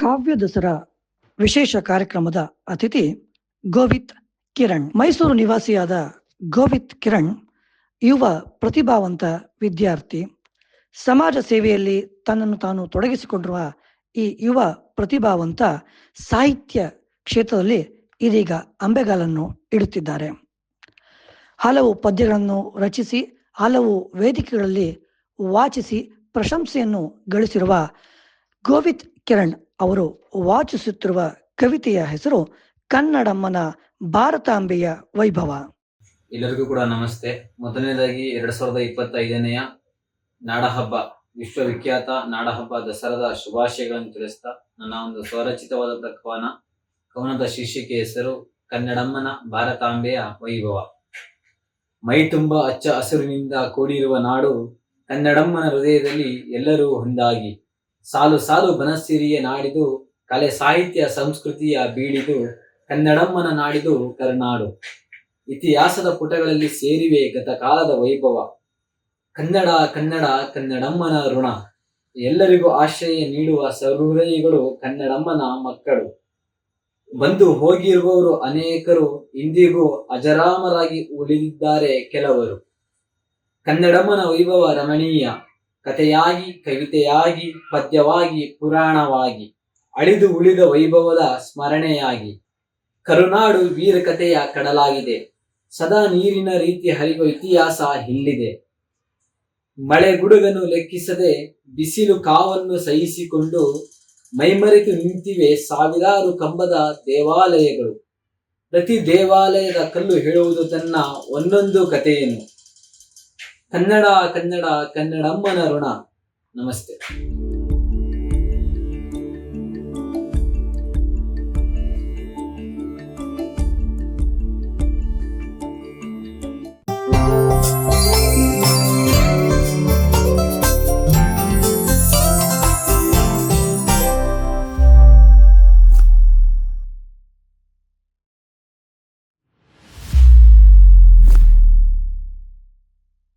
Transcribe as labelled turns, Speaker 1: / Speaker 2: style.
Speaker 1: ಕಾವ್ಯ ದಸರಾ ವಿಶೇಷ ಕಾರ್ಯಕ್ರಮದ ಅತಿಥಿ ಗೋವಿತ್ ಕಿರಣ್. ಮೈಸೂರು ನಿವಾಸಿಯಾದ ಗೋವಿತ್ ಕಿರಣ್, ಯುವ ಪ್ರತಿಭಾವಂತ ವಿದ್ಯಾರ್ಥಿ. ಸಮಾಜ ಸೇವೆಯಲ್ಲಿ ತನ್ನನ್ನು ತಾನು ತೊಡಗಿಸಿಕೊಂಡಿರುವ ಈ ಯುವ ಪ್ರತಿಭಾವಂತ ಸಾಹಿತ್ಯ ಕ್ಷೇತ್ರದಲ್ಲಿ ಇದೀಗ ಅಂಬೆಗಾಲನ್ನು ಇಡುತ್ತಿದ್ದಾರೆ. ಹಲವು ಪದ್ಯಗಳನ್ನು ರಚಿಸಿ, ಹಲವು ವೇದಿಕೆಗಳಲ್ಲಿ ವಾಚಿಸಿ ಪ್ರಶಂಸೆಯನ್ನು ಗಳಿಸಿರುವ ಗೋವಿತ್ ಕಿರಣ್ ಅವರು ವಾಚಿಸುತ್ತಿರುವ ಕವಿತೆಯ ಹೆಸರು ಕನ್ನಡಮ್ಮನ ಭಾರತಾಂಬೆಯ ವೈಭವ.
Speaker 2: ಎಲ್ಲರಿಗೂ ಕೂಡ ನಮಸ್ತೆ. ಮೊದಲನೇದಾಗಿ ಎರಡ್ ಸಾವಿರದ ಇಪ್ಪತ್ತೈದನೆಯ ನಾಡಹಬ್ಬ, ವಿಶ್ವವಿಖ್ಯಾತ ನಾಡಹಬ್ಬ ದಸರಾದ ಶುಭಾಶಯಗಳನ್ನು ತಿಳಿಸ್ತಾ ನನ್ನ ಒಂದು ಸ್ವರಚಿತವಾದ ಕವನ ಕವನದ ಶೀರ್ಷಿಕೆ ಹೆಸರು ಕನ್ನಡಮ್ಮನ ಭಾರತಾಂಬೆಯ ವೈಭವ. ಮೈ ತುಂಬ ಅಚ್ಚ ಹಸಿರಿನಿಂದ ಕೂಡಿರುವ ನಾಡು ಕನ್ನಡಮ್ಮನ ಹೃದಯದಲ್ಲಿ ಎಲ್ಲರೂ ಒಂದಾಗಿ. ಸಾಲು ಸಾಲು ಬನಸಿರಿಯ ನಾಡಿದು, ಕಲೆ ಸಾಹಿತ್ಯ ಸಂಸ್ಕೃತಿಯ ಬೀಳಿದು ಕನ್ನಡಮ್ಮನ ನಾಡಿದು ಕರುನಾಡು. ಇತಿಹಾಸದ ಪುಟಗಳಲ್ಲಿ ಸೇರಿವೆ ಗತಕಾಲದ ವೈಭವ. ಕನ್ನಡ ಕನ್ನಡ, ಕನ್ನಡಮ್ಮನ ಋಣ. ಎಲ್ಲರಿಗೂ ಆಶ್ರಯ ನೀಡುವ ಸಹೃದಯಿಗಳು ಕನ್ನಡಮ್ಮನ ಮಕ್ಕಳು. ಬಂದು ಹೋಗಿರುವವರು ಅನೇಕರು, ಇಂದಿಗೂ ಅಜರಾಮರಾಗಿ ಉಳಿದಿದ್ದಾರೆ ಕೆಲವರು. ಕನ್ನಡಮ್ಮನ ವೈಭವ ರಮಣೀಯ. ಕಥೆಯಾಗಿ, ಕವಿತೆಯಾಗಿ, ಪದ್ಯವಾಗಿ, ಪುರಾಣವಾಗಿ, ಅಳಿದು ಉಳಿದ ವೈಭವದ ಸ್ಮರಣೆಯಾಗಿ, ಕರುನಾಡು ವೀರಕಥೆಯ ಕಡಲಾಗಿದೆ. ಸದಾ ನೀರಿನ ರೀತಿ ಹರಿಯುವ ಇತಿಹಾಸ ಇಲ್ಲಿದೆ. ಮಳೆ ಗುಡುಗನ್ನು ಲೆಕ್ಕಿಸದೆ ಬಿಸಿಲು ಕಾವನ್ನು ಸಹಿಸಿಕೊಂಡು ಮೈಮರೆತು ನಿಂತಿವೆ ಸಾವಿರಾರು ಕಂಬದ ದೇವಾಲಯಗಳು. ಪ್ರತಿ ದೇವಾಲಯದ ಕಲ್ಲು ಹೇಳುವುದು ತನ್ನ ಒಂದೊಂದು ಕಥೆಯನ್ನು ಕನ್ನಡ ಕನ್ನಡ ಕನ್ನಡಮ್ಮನ ಋಣ. ನಮಸ್ತೆ.